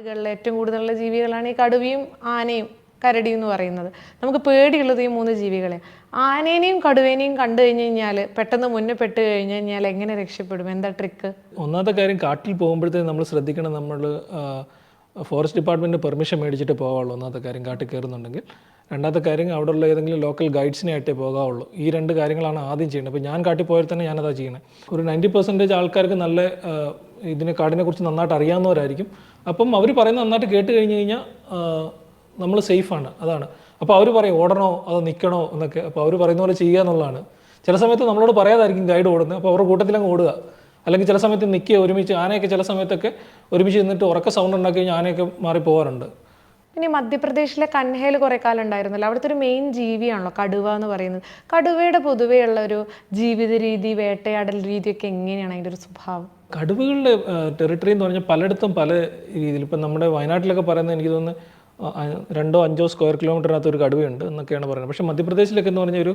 കാടുകളിൽ ഏറ്റവും കൂടുതലുള്ള ജീവികളാണ് ഈ കടുവയും ആനയും കരടിയും എന്ന് പറയുന്നത്. നമുക്ക് പേടിയുള്ളത് ഈ മൂന്ന് ജീവികളെ. ആനേനെയും കടുവേനെയും കണ്ടു കഴിഞ്ഞു കഴിഞ്ഞാൽ പെട്ടെന്ന് മുന്നേ പെട്ട് കഴിഞ്ഞ് കഴിഞ്ഞാൽ എങ്ങനെ രക്ഷപ്പെടും? എന്താ ട്രിക്ക് ഒന്നാമത്തെ കാര്യം കാട്ടിൽ പോകുമ്പോഴത്തേക്കും നമ്മൾ ശ്രദ്ധിക്കണം നമ്മൾ ഫോറസ്റ്റ് ഡിപ്പാർട്ട്മെന്റ് പെർമിഷൻ മേടിച്ചിട്ട് പോകാവുള്ളൂ. ഒന്നാമത്തെ കാര്യം കാട്ടിൽ കയറുന്നുണ്ടെങ്കിൽ. രണ്ടാമത്തെ കാര്യം അവിടെയുള്ള ഏതെങ്കിലും ലോക്കൽ ഗൈഡ്സിനെ ആയിട്ടേ പോകാവുള്ളൂ. ഈ രണ്ട് കാര്യങ്ങളാണ് ആദ്യം ചെയ്യേണ്ടത്. അപ്പോൾ ഞാൻ കാട്ടിൽ പോയാൽ തന്നെ ഞാനതാ ചെയ്യണേ. ഒരു നയന്റി പെർസെന്റേജ് ആൾക്കാർക്ക് നല്ല ഇതിനെ കാടിനെ കുറിച്ച് നന്നായിട്ട് അറിയാവുന്നവരായിരിക്കും. അപ്പം അവർ പറയുന്നത് നന്നായിട്ട് കേട്ട് കഴിഞ്ഞ് കഴിഞ്ഞാൽ നമ്മൾ സേഫാണ് അതാണ്. അപ്പോൾ അവർ പറയും ഓടണോ? അതോ നിൽക്കണോ എന്നൊക്കെ. അപ്പോൾ അവർ പറയുന്ന പോലെ ചെയ്യുക എന്നുള്ളതാണ്. ചില സമയത്ത് നമ്മളോട് പറയാതായിരിക്കും ഗൈഡ് ഓടുന്നത്. അപ്പോൾ അവരുടെ കൂട്ടത്തിലങ്ങ് ഓടുക. അല്ലെങ്കിൽ ചില സമയത്ത് നിൽക്കുക ഒരുമിച്ച് ആനയൊക്കെ ചില സമയത്തൊക്കെ ഒരുമിച്ച് നിന്നിട്ട് ഉറക്ക സൗണ്ട് ഉണ്ടാക്കി കഴിഞ്ഞാൽ ആനയൊക്കെ മാറി പോകാറുണ്ട് പിന്നെ മധ്യപ്രദേശിലെ കൻഹയിൽ കുറെ കാലം ഉണ്ടായിരുന്നല്ലോ. അവിടുത്തെ ഒരു മെയിൻ ജീവിയാണല്ലോ കടുവ എന്ന് പറയുന്നത്. കടുവയുടെ പൊതുവെയുള്ള ഒരു ജീവിത രീതി വേട്ടയാടൽ രീതിയൊക്കെ എങ്ങനെയാണ് അതിന്റെ ഒരു സ്വഭാവം? കടുവകളുടെ ടെറിട്ടറി എന്ന് പറഞ്ഞാൽ പലയിടത്തും പല രീതിയിൽ ഇപ്പം നമ്മുടെ വയനാട്ടിലൊക്കെ പറയുന്നത് എനിക്ക് തോന്നുന്നു രണ്ടോ അഞ്ചോ സ്ക്വയർ കിലോമീറ്ററിനകത്ത് ഒരു കടുവയുണ്ട് എന്നൊക്കെയാണ് പറയുന്നത്. പക്ഷേ മധ്യപ്രദേശിലൊക്കെ എന്ന് പറഞ്ഞാൽ ഒരു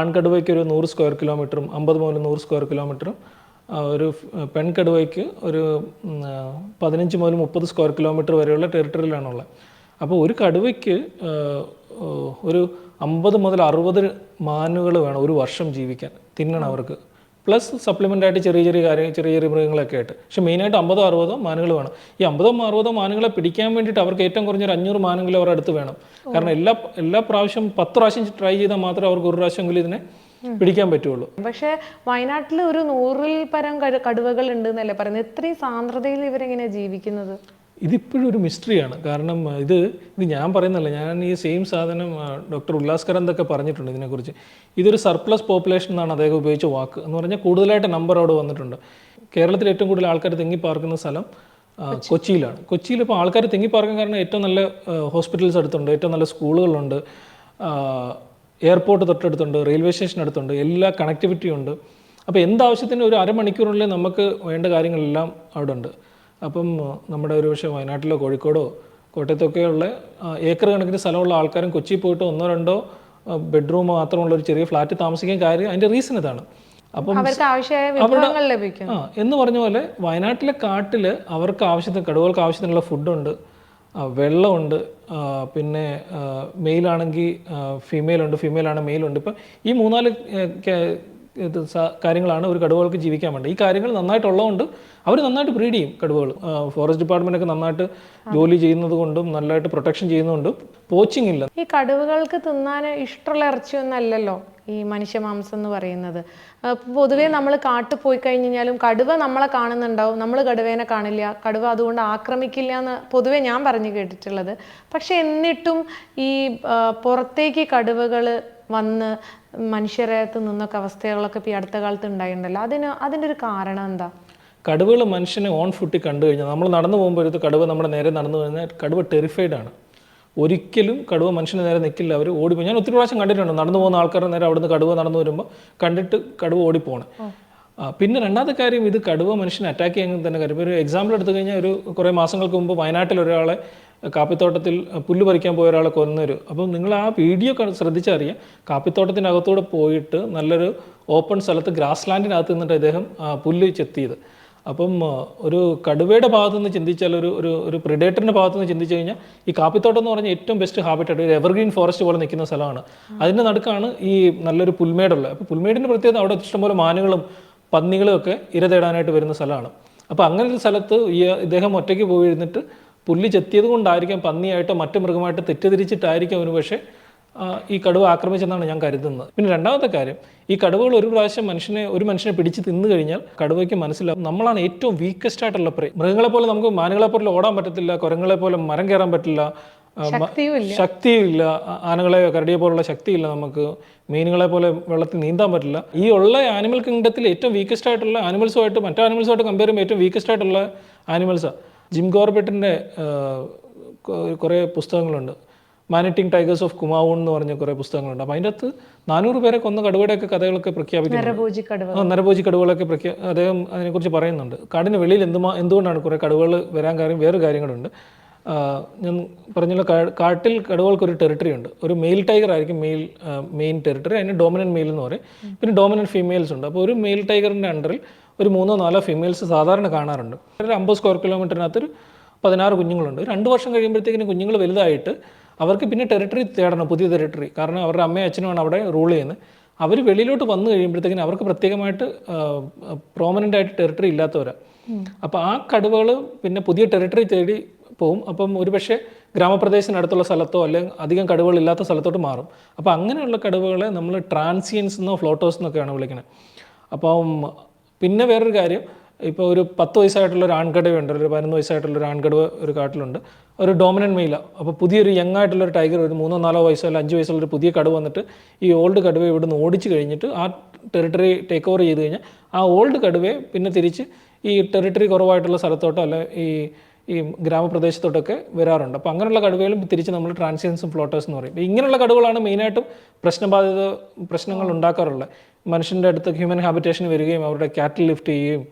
ആൺകടുവയ്ക്ക് ഒരു നൂറ് സ്ക്വയർ കിലോമീറ്ററും അമ്പത് മുതൽ നൂറ് സ്ക്വയർ കിലോമീറ്ററും ഒരു പെൺ പെൺകടുവയ്ക്ക് ഒരു പതിനഞ്ച് മുതൽ മുപ്പത് സ്ക്വയർ കിലോമീറ്റർ വരെയുള്ള ടെറിട്ടറിയിലാണുള്ളത് അപ്പോൾ ഒരു കടുവയ്ക്ക് ഒരു അമ്പത് മുതൽ അറുപത് മാനുകൾ വേണം ഒരു വർഷം ജീവിക്കാൻ തിന്നണം അവർക്ക്. പ്ലസ് സപ്ലിമെന്റ് ആയിട്ട് ചെറിയ ചെറിയ കാര്യങ്ങൾ ചെറിയ ചെറിയ മൃഗങ്ങളൊക്കെ ആയിട്ട്. പക്ഷേ മെയിനായിട്ട് അമ്പതോ അറുപതോ മാനുകൾ വേണം. ഈ അമ്പതോ അറുപതോ മാനുകളെ പിടിക്കാൻ വേണ്ടിയിട്ട് അവർക്ക് ഏറ്റവും കുറഞ്ഞ ഒരു അഞ്ഞൂറ് മാനുകൾ അവരുടെ അടുത്ത് വേണം. കാരണം എല്ലാ എല്ലാ പ്രാവശ്യം പത്ത് പ്രാവശ്യം ട്രൈ ചെയ്താൽ മാത്രമേ അവർക്ക് ഒരു പ്രാവശ്യമെങ്കിലും ഇതിനെ പിടിക്കാൻ പറ്റുള്ളൂ. പക്ഷേ വയനാട്ടിൽ ഒരു നൂറിൽ പരം കടുവകൾ ഉണ്ട് എന്നല്ലേ പറയുന്നത്? ഇത്രയും സാന്ദ്രതയിൽ ഇവരെങ്ങനെയാണ് ജീവിക്കുന്നത്? ഇതിപ്പോഴും ഒരു മിസ്റ്ററിയാണ്. കാരണം ഇത് ഇത് ഞാൻ പറയുന്നല്ല ഞാൻ ഈ സെയിം സാധനം ഡോക്ടർ ഉല്ലാസ്കരൻ എന്നൊക്കെ പറഞ്ഞിട്ടുണ്ട് ഇതിനെക്കുറിച്ച്. ഇതൊരു സർപ്ലസ് പോപ്പുലേഷൻ എന്നാണ് അദ്ദേഹം ഉപയോഗിച്ച വാക്ക്. എന്ന് പറഞ്ഞാൽ കൂടുതലായിട്ട് നമ്പർ അവിടെ വന്നിട്ടുണ്ട്. കേരളത്തിൽ ഏറ്റവും കൂടുതൽ ആൾക്കാർ തിങ്ങി പാർക്കുന്ന സ്ഥലം കൊച്ചിയിലാണ്. കൊച്ചിയിൽ ഇപ്പോൾ ആൾക്കാർ തിങ്ങി പാർക്കാൻ കാരണം ഏറ്റവും നല്ല ഹോസ്പിറ്റൽസ് അടുത്തുണ്ട് ഏറ്റവും നല്ല സ്കൂളുകളുണ്ട്. എയർപോർട്ട് തൊട്ടടുത്തുണ്ട് റെയിൽവേ സ്റ്റേഷൻ അടുത്തുണ്ട് എല്ലാ കണക്ടിവിറ്റിയും ഉണ്ട് അപ്പോൾ എന്താവശ്യത്തിനും ഒരു അരമണിക്കൂറിനുള്ളിൽ നമുക്ക് വേണ്ട കാര്യങ്ങളെല്ലാം അവിടെ ഉണ്ട് അപ്പം നമ്മുടെ ഒരു പക്ഷേ വയനാട്ടിലോ കോഴിക്കോടോ കോട്ടയത്തൊക്കെയുള്ള ഏക്കർ കണക്കിന് സ്ഥലമുള്ള ആൾക്കാരും കൊച്ചി പോയിട്ട് ഒന്നോ രണ്ടോ ബെഡ്റൂം മാത്രമുള്ള ഒരു ചെറിയ ഫ്ലാറ്റ് താമസിക്കാൻ കാര്യം അതിന്റെ റീസൺ ഇതാണ്. അപ്പം ആ എന്ന് പറഞ്ഞ പോലെ വയനാട്ടിലെ കാട്ടിൽ അവർക്ക് ആവശ്യത്തിന് കടുവകൾക്ക് ആവശ്യത്തിനുള്ള ഫുഡുണ്ട്. വെള്ളമുണ്ട്. പിന്നെ മെയിലാണെങ്കിൽ ഫീമെയിൽ ഉണ്ട് മെയിലുണ്ട് ഇപ്പം ഈ മൂന്നാൽ കാര്യങ്ങളാണ് ഒരു കടുവകൾക്ക് ജീവിക്കാൻ വേണ്ടത്. ഈ കാര്യങ്ങൾ നന്നായിട്ടുള്ളതുകൊണ്ട് അവർ നന്നായിട്ട് ബ്രീഡ് ചെയ്യും കടുവകൾ. ഫോറസ്റ്റ് ഡിപ്പാർട്ട്മെന്റ് ഒക്കെ നന്നായിട്ട് ജോലി ചെയ്യുന്നത് കൊണ്ടും നല്ലതായിട്ട് പ്രൊട്ടക്ഷൻ ചെയ്യുന്നതുകൊണ്ടും പോച്ചിങ് ഇല്ല. ഈ കടുവകൾക്ക് തിന്നാൻ ഇഷ്ടമുള്ള ഇറച്ചിയൊന്നും അല്ലല്ലോ ഈ മനുഷ്യ മാംസം എന്ന് പറയുന്നത്. പൊതുവേ നമ്മൾ കാട്ടിൽ പോയി കഴിഞ്ഞ് കഴിഞ്ഞാലും കടുവ നമ്മളെ കാണുന്നുണ്ടാവും. നമ്മൾ കടുവേനെ കാണില്ല. കടുവ അതുകൊണ്ട് ആക്രമിക്കില്ല എന്ന് പൊതുവേ ഞാൻ പറഞ്ഞു കേട്ടിട്ടുള്ളത്. പക്ഷെ എന്നിട്ടും ഈ പുറത്തേക്ക് കടുവകൾ വന്ന് മനുഷ്യരെ നിന്നൊക്കെ അവസ്ഥകളൊക്കെ ഇപ്പോൾ ഈ അടുത്ത കാലത്ത് ഉണ്ടായിട്ടുണ്ടല്ലോ അതിന് അതിന്റെ ഒരു കാരണം എന്താ? കടുവകൾ മനുഷ്യനെ ഓൺ ഫുട്ടിൽ കണ്ടു കഴിഞ്ഞാൽ നമ്മൾ നടന്നു പോകുമ്പോൾ ഒരു കടുവ നമ്മുടെ നേരെ നടന്നു കഴിഞ്ഞാൽ കടുവ ടെറിഫൈഡ് ആണ്. ഒരിക്കലും കടുവ മനുഷ്യന് നേരെ നിൽക്കില്ല അവർ ഓടിപ്പോയി ഞാൻ ഒത്തിരി പ്രാവശ്യം കണ്ടിട്ടുണ്ട്. നടന്നു പോകുന്ന ആൾക്കാരുടെ നേരെ അവിടുന്ന് കടുവ നടന്നു വരുമ്പോൾ കണ്ടിട്ട് കടുവ ഓടിപ്പോണ് പിന്നെ രണ്ടാമത്തെ കാര്യം ഇത് കടുവ മനുഷ്യനെ അറ്റാക്ക് ചെയ്യാൻ തന്നെ കാര്യം. ഒരു എക്സാമ്പിൾ എടുത്തു കഴിഞ്ഞാൽ ഒരു കുറേ മാസങ്ങൾക്ക് മുമ്പ് വയനാട്ടിൽ ഒരാളെ കാപ്പിത്തോട്ടത്തിൽ പുല്ല് പറിക്കാൻ പോയ ഒരാളെ കൊന്നൊരു. അപ്പം നിങ്ങൾ ആ വീഡിയോ ശ്രദ്ധിച്ചറിയാം. കാപ്പിത്തോട്ടത്തിനകത്തൂടെ പോയിട്ട് നല്ലൊരു ഓപ്പൺ സ്ഥലത്ത് ഗ്രാസ് ലാൻഡിനകത്ത് നിന്നിട്ട് അദ്ദേഹം പുല്ല് ചെത്തിയത്. അപ്പം ഒരു കടുവയുടെ ഭാഗത്തു നിന്ന് ചിന്തിച്ചാൽ ഒരു ഒരു ഒരു പ്രിഡേറ്ററിന്റെ ഭാഗത്തു നിന്ന് ചിന്തിച്ചു കഴിഞ്ഞാൽ ഈ കാപ്പിത്തോട്ടം എന്ന് പറഞ്ഞാൽ ഏറ്റവും ബെസ്റ്റ് ഹാബിറ്റായിട്ട് ഒരു എവർഗ്രീൻ ഫോറസ്റ്റ് പോലെ നിൽക്കുന്ന സ്ഥലമാണ്. അതിന്റെ നടുക്കാണ് ഈ നല്ലൊരു പുൽമേടുള്ളത് അപ്പോൾ പുൽമേടിന്റെ പ്രത്യേകത അവിടെ ഇഷ്ടംപോലെ മാനുകളും പന്നികളും ഒക്കെ ഇര തേടാനായിട്ട് വരുന്ന സ്ഥലമാണ്. അപ്പോൾ അങ്ങനെ ഒരു സ്ഥലത്ത് ഈ ഇദ്ദേഹം ഒറ്റയ്ക്ക് പോയി ഇരുന്നിട്ട് പുല്ല് ചെത്തിയത് കൊണ്ടായിരിക്കാം പന്നിയായിട്ടോ മറ്റു മൃഗമായിട്ടോ തെറ്റിദ്ധരിച്ചിട്ടായിരിക്കാം ഒരു പക്ഷേ ഈ കടുവ ആക്രമിച്ചെന്നാണ് ഞാൻ കരുതുന്നത്. പിന്നെ രണ്ടാമത്തെ കാര്യം ഈ കടുവകൾ ഒരു പ്രാവശ്യം മനുഷ്യനെ ഒരു മനുഷ്യനെ പിടിച്ച് തിന്നു കഴിഞ്ഞാൽ കടുവയ്ക്ക് മനസ്സിലാവും നമ്മളാണ് ഏറ്റവും വീക്കസ്റ്റ് ആയിട്ടുള്ള പ്രേ. മൃഗങ്ങളെ പോലെ നമുക്ക് മാനുകളെ പോലെ ഓടാൻ പറ്റത്തില്ല കുരങ്ങളെ പോലെ മരം കയറാൻ പറ്റില്ല ശക്തിയില്ല ആനകളെ കരടിയെ പോലുള്ള ശക്തിയില്ല നമുക്ക് മീനുകളെ പോലെ വെള്ളത്തിൽ നീന്താൻ പറ്റില്ല. ഈ ഉള്ള ആനിമൽ കിങ്ഡത്തിൽ ഏറ്റവും വീക്കസ്റ്റ് ആയിട്ടുള്ള ആനിമൽസുമായിട്ട് മറ്റു ആനിമൽസുമായിട്ട് കമ്പയർ ചെയ്യുമ്പോൾ ഏറ്റവും വീക്കസ്റ്റ് ആയിട്ടുള്ള ആനിമൽസാണ് ജിം കോർബറ്റിന്റെ കുറേ പുസ്തകങ്ങളുണ്ട്. മാനിറ്റിംഗ് ടൈഗേഴ്സ് ഓഫ് കുമാവൂൺ എന്ന് പറഞ്ഞ കുറേ പുസ്തകങ്ങളുണ്ട്. അപ്പം അതിന്റെ അകത്ത് നാനൂറ് പേരെ കൊന്ന കടുവയുടെയൊക്കെ കഥകളൊക്കെ പ്രഖ്യാപിക്കുന്നു നരഭോജി കടുവകളൊക്കെ പ്രഖ്യാ അദ്ദേഹം അതിനെക്കുറിച്ച് പറയുന്നുണ്ട്. കാടിന് വെളിയിൽ എന്തുമാ എന്തുകൊണ്ടാണ് കുറേ കടുവകൾ വരാൻ കാര്യം വേറെ കാര്യങ്ങളുണ്ട്. ഞാൻ പറഞ്ഞല്ലോ കാട്ടിൽ കടുവകൾക്ക് ഒരു ടെറിട്ടറി ഉണ്ട്. ഒരു മെയിൽ ടൈഗർ ആയിരിക്കും മെയിൽ മെയിൻ ടെറിട്ടറി അതിന് ഡോമിനന്റ് മെയിൽ എന്ന് പറയും. പിന്നെ ഡോമിനന്റ് ഫീമെയിൽസ് ഉണ്ട്. അപ്പോൾ ഒരു മെയിൽ ടൈഗറിന്റെ അണ്ടറിൽ ഒരു മൂന്നോ നാലോ ഫീമെയിൽസ് സാധാരണ കാണാറുണ്ട്. ഒരു അമ്പത് സ്ക്വയർ കിലോമീറ്ററിനകത്ത് ഒരു പതിനാറ് കുഞ്ഞുങ്ങളുണ്ട്. രണ്ട് വർഷം കഴിയുമ്പോഴത്തേക്കിനും കുഞ്ഞുങ്ങൾ വലുതായിട്ട് അവർക്ക് പിന്നെ ടെറിട്ടറി തേടണം പുതിയ ടെറിട്ടറി കാരണം അവരുടെ അമ്മയും അച്ഛനുമാണ് അവിടെ റൂൾ ചെയ്യുന്നത്. അവർ വെളിയിലോട്ട് വന്നു കഴിയുമ്പോഴത്തേക്കിനും അവർക്ക് പ്രത്യേകമായിട്ട് പ്രോമനന്റ് ആയിട്ട് ടെറിട്ടറി ഇല്ലാത്തവരാണ് അപ്പോൾ ആ കടുവകൾ പിന്നെ പുതിയ ടെറിട്ടറി തേടി പോവും. അപ്പം ഒരുപക്ഷെ ഗ്രാമപ്രദേശത്തിനടുത്തുള്ള സ്ഥലത്തോ അല്ലെങ്കിൽ അധികം കടുവകൾ ഇല്ലാത്ത സ്ഥലത്തോട്ട് മാറും. അപ്പോൾ അങ്ങനെയുള്ള കടുവകളെ നമ്മൾ ട്രാൻസിയൻസ് എന്നോ ഫ്ലോട്ടോസ് എന്നൊക്കെയാണ് വിളിക്കുന്നത് അപ്പം പിന്നെ വേറൊരു കാര്യം ഇപ്പോൾ ഒരു പത്ത് വയസ്സായിട്ടുള്ള ഒരു ആൺകടുവയുണ്ട് ഒരു പതിനൊന്ന് വയസ്സായിട്ടുള്ള ഒരു ആൺകടുവ ഒരു കാട്ടിലുണ്ട്. ഒരു ഡോമിനന്റ് മെയില. അപ്പോൾ പുതിയൊരു യങ് ആയിട്ടുള്ള ഒരു ടൈഗർ ഒരു മൂന്നോ നാലോ വയസ്സോ അല്ലെങ്കിൽ അഞ്ച് വയസ്സുള്ള ഒരു പുതിയ കടുവ വന്നിട്ട് ഈ ഓൾഡ് കടുവയെ ഇവിടുന്ന് ഓടിച്ച് കഴിഞ്ഞിട്ട് ആ ടെറിട്ടറി ടേക്ക് ഓവർ ചെയ്ത് കഴിഞ്ഞാൽ ആ ഓൾഡ് കടുവയെ പിന്നെ തിരിച്ച് ഈ ടെറിട്ടറി കുറവായിട്ടുള്ള സ്ഥലത്തോട്ടോ അല്ല ഈ ഈ ഗ്രാമപ്രദേശത്തോട്ടൊക്കെ വരാറുണ്ട്. അപ്പോൾ അങ്ങനെയുള്ള കടുവകളും തിരിച്ച് നമ്മൾ ട്രാൻസിയൻസും ഫ്ലോട്ടേഴ്സ് എന്ന് പറയും. ഇങ്ങനെയുള്ള കടുവകളാണ് മെയിനായിട്ടും പ്രശ്നബാധിത പ്രശ്നങ്ങൾ ഉണ്ടാക്കാറുള്ളത്. മനുഷ്യന്റെ അടുത്ത് ഹ്യൂമൻ ഹാബിറ്റേഷൻ വരികയും അവരുടെ ക്യാറ്റിൽ ലിഫ്റ്റ് ചെയ്യുകയും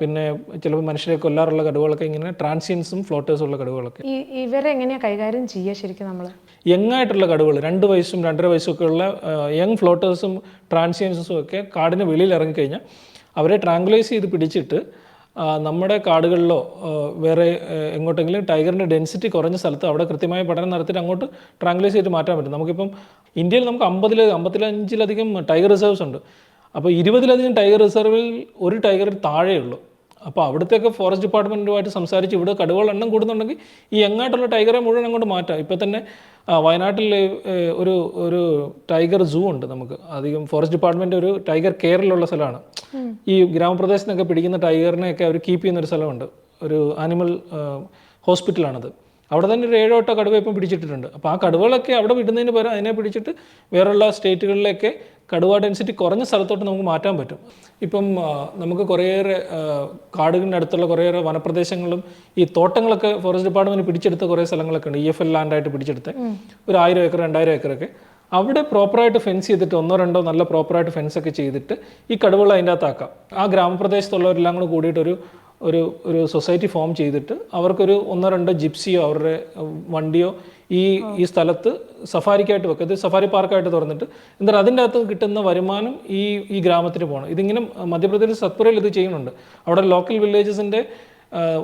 പിന്നെ ചിലപ്പോൾ മനുഷ്യരെ കൊല്ലാറുള്ള കടുവകളൊക്കെ ഇങ്ങനെ ട്രാൻസിയൻസും ഫ്ലോട്ടേഴ്സും ഉള്ള കടുവകളൊക്കെ. ഇവരെങ്ങനെയാണ് ഇവരെ എങ്ങനെയാ കൈകാര്യം ചെയ്യുക ശരിക്കും നമ്മൾ യങ് ആയിട്ടുള്ള കടുവകൾ രണ്ട് വയസ്സും രണ്ടര വയസ്സൊക്കെ ഒക്കെ ഉള്ള യങ് ഫ്ലോട്ടേഴ്സും ട്രാൻസിയൻസും ഒക്കെ കാടിന് വെളിയിൽ ഇറങ്ങിക്കഴിഞ്ഞാൽ അവരെ ട്രാങ്കുലൈസ് ചെയ്ത് പിടിച്ചിട്ട് നമ്മുടെ കാടുകളിലോ വേറെ എങ്ങോട്ടെങ്കിലും ടൈഗറിന്റെ ഡെൻസിറ്റി കുറഞ്ഞ സ്ഥലത്ത് അവിടെ കൃത്യമായ പഠനം നടത്തിയിട്ട് അങ്ങോട്ട് ട്രാങ്കുലൈസ് ചെയ്ത് മാറ്റാൻ പറ്റും. നമുക്കിപ്പം ഇന്ത്യയിൽ നമുക്ക് അമ്പതിൽ അമ്പത്തിലഞ്ചിലധികം ടൈഗർ റിസർവ്സ് ഉണ്ട്. അപ്പോൾ ഇരുപതിലധികം ടൈഗർ റിസർവിൽ ഒരു ടൈഗർ താഴെയുള്ളൂ. അപ്പോൾ അവിടുത്തെയൊക്കെ ഫോറസ്റ്റ് ഡിപ്പാർട്ട്മെന്റുമായിട്ട് സംസാരിച്ച് ഇവിടെ കടുവകൾ എണ്ണം കൂടുന്നുണ്ടെങ്കിൽ ഈ എങ്ങാട്ടുള്ള ടൈഗറെ മുഴുവൻ അങ്ങോട്ട് മാറ്റാം. ഇപ്പോൾ തന്നെ വയനാട്ടിൽ ഒരു ഒരു ടൈഗർ സൂ ഉണ്ട് നമുക്ക്. അധികം ഫോറസ്റ്റ് ഡിപ്പാർട്ട്മെന്റ് ഒരു ടൈഗർ കെയറിലുള്ള സ്ഥലമാണ്. ഈ ഗ്രാമപ്രദേശത്തൊക്കെ പിടിക്കുന്ന ടൈഗറിനെയൊക്കെ അവർ കീപ്പ് ചെയ്യുന്ന ഒരു സ്ഥലമുണ്ട്. ഒരു ആനിമൽ ഹോസ്പിറ്റലാണത് അവിടെ തന്നെ ഒരു ഏഴോ എട്ടോ കടുവ ഇപ്പം പിടിച്ചിട്ടിട്ടുണ്ട്. അപ്പോൾ ആ കടുവകളൊക്കെ അവിടെ വിടുന്നതിന് പകരം അതിനെ പിടിച്ചിട്ട് വേറെയുള്ള സ്റ്റേറ്റുകളിലേക്ക് കടുവ ഡെൻസിറ്റി കുറഞ്ഞ സ്ഥലത്തോട്ട് നമുക്ക് മാറ്റാൻ പറ്റും. ഇപ്പം നമുക്ക് കുറേയേറെ കാടുകളുടെ അടുത്തുള്ള കുറേയേറെ വനപ്രദേശങ്ങളും ഈ തോട്ടങ്ങളൊക്കെ ഫോറസ്റ്റ് ഡിപ്പാർട്ട്മെന്റ് പിടിച്ചെടുത്ത കുറേ സ്ഥലങ്ങളൊക്കെ ഉണ്ട് ഇ എഫ് എൽ ലാൻഡായിട്ട് പിടിച്ചെടുത്ത. ഒരു ആയിരം ഏക്കർ രണ്ടായിരം ഏക്കറൊക്കെ. അവിടെ പ്രോപ്പറായിട്ട് ഫെൻസ് ചെയ്തിട്ട് ഒന്നോ രണ്ടോ നല്ല പ്രോപ്പറായിട്ട് ഫെൻസ് ഒക്കെ ചെയ്തിട്ട് ഈ കടുവകൾ അതിന്റെ അകത്താക്കാം. ആ ഗ്രാമപ്രദേശത്തുള്ളവരെല്ലാം കൂടെ കൂടിയിട്ട് ഒരു ഒരു ഒരു സൊസൈറ്റി ഫോം ചെയ്തിട്ട് അവർക്കൊരു ഒന്നോ രണ്ടോ ജിപ്സിയോ അവരുടെ വണ്ടിയോ ഈ ഈ സ്ഥലത്ത് സഫാരിക്കായിട്ട് വെക്കുക ഇത് സഫാരി പാർക്കായിട്ട് തുറന്നിട്ട് എന്നിട്ട് അതിന്റെ അകത്ത് കിട്ടുന്ന വരുമാനം ഈ ഈ ഗ്രാമത്തിന് പോകണം. ഇതിങ്ങനെ മധ്യപ്രദേശ് സത്പുരയിൽ ഇത് ചെയ്യുന്നുണ്ട്. അവിടെ ലോക്കൽ വില്ലേജസിന്റെ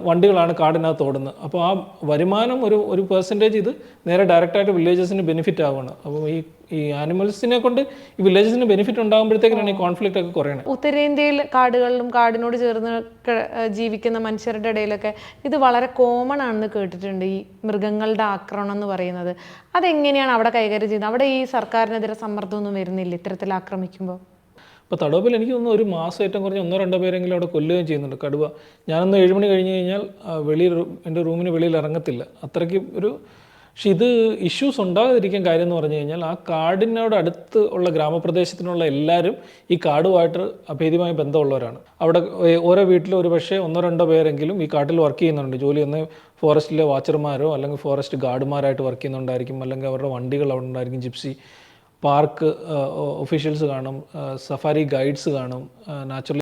വണ്ടികളാണ് കാടിനകത്ത് ഓടുന്നത്. അപ്പോൾ ആ വരുമാനം ഒരു ഒരു പെർസെന്റേജ് ഇത് നേരെ ഡയറക്റ്റായിട്ട് വില്ലേജസിന് ബെനിഫിറ്റ് ആവുകയാണ്. അപ്പോൾ ഈ ഈ ആനിമൽസിനെ കൊണ്ട് ഈ വില്ലേജസിന് ബെനിഫിറ്റ് ഉണ്ടാകുമ്പോഴത്തേക്കാണ് ഈ കോൺഫ്ലിക്റ്റ് ഒക്കെ കുറയണത് ഉത്തരേന്ത്യയിൽ കാടുകളിലും കാടിനോട് ചേർന്ന് ജീവിക്കുന്ന മനുഷ്യരുടെ ഇടയിലൊക്കെ ഇത് വളരെ കോമൺ ആണെന്ന് കേട്ടിട്ടുണ്ട് ഈ മൃഗങ്ങളുടെ ആക്രമണം എന്ന് പറയുന്നത്. അതെങ്ങനെയാണ് അവിടെ കൈകാര്യം ചെയ്യുന്നത്? അവിടെ ഈ സർക്കാരിനെതിരെ സമ്മർദ്ദമൊന്നും വരുന്നില്ല ഇത്തരത്തിൽ ആക്രമിക്കുമ്പോൾ? ഇപ്പോൾ തടവപ്പിൽ എനിക്ക് തോന്നുന്നു ഒരു മാസം ഏറ്റവും കുറഞ്ഞ ഒന്നോ രണ്ടോ പേരെങ്കിലും അവിടെ കൊല്ലുകയും ചെയ്യുന്നുണ്ട്. കടുവ. ഞാനൊന്ന് ഏഴ് മണി കഴിഞ്ഞ് കഴിഞ്ഞാൽ വെളിയിൽ എന്റെ റൂമിന് വെളിയിൽ ഇറങ്ങത്തില്ല. അത്രയ്ക്ക് ഒരു പക്ഷെ ഇത് ഇഷ്യൂസ് ഉണ്ടാകാതിരിക്കാൻ കാര്യം എന്ന് പറഞ്ഞു കഴിഞ്ഞാൽ ആ കാടിനോട് അടുത്ത് ഉള്ള ഗ്രാമപ്രദേശത്തിനുള്ള എല്ലാവരും ഈ കാടുമായിട്ട് അഭേദ്യമായ ബന്ധമുള്ളവരാണ്. അവിടെ ഓരോ വീട്ടിലും ഒരു പക്ഷേ ഒന്നോ രണ്ടോ പേരെങ്കിലും ഈ കാട്ടിൽ വർക്ക് ചെയ്യുന്നുണ്ട്. ജോലി ഒന്ന് ഫോറസ്റ്റിലെ വാച്ചർമാരോ അല്ലെങ്കിൽ ഫോറസ്റ്റ് ഗാർഡുമാരായിട്ട് വർക്ക് ചെയ്യുന്നുണ്ടായിരിക്കും. അല്ലെങ്കിൽ അവരുടെ വണ്ടികൾ അവിടെ ഉണ്ടായിരിക്കും. ജിപ്സി പാർക്ക് ഒഫീഷ്യൽസ് കാണും സഫാരി ഗൈഡ്സ് കാണും നാച്ചുറൽ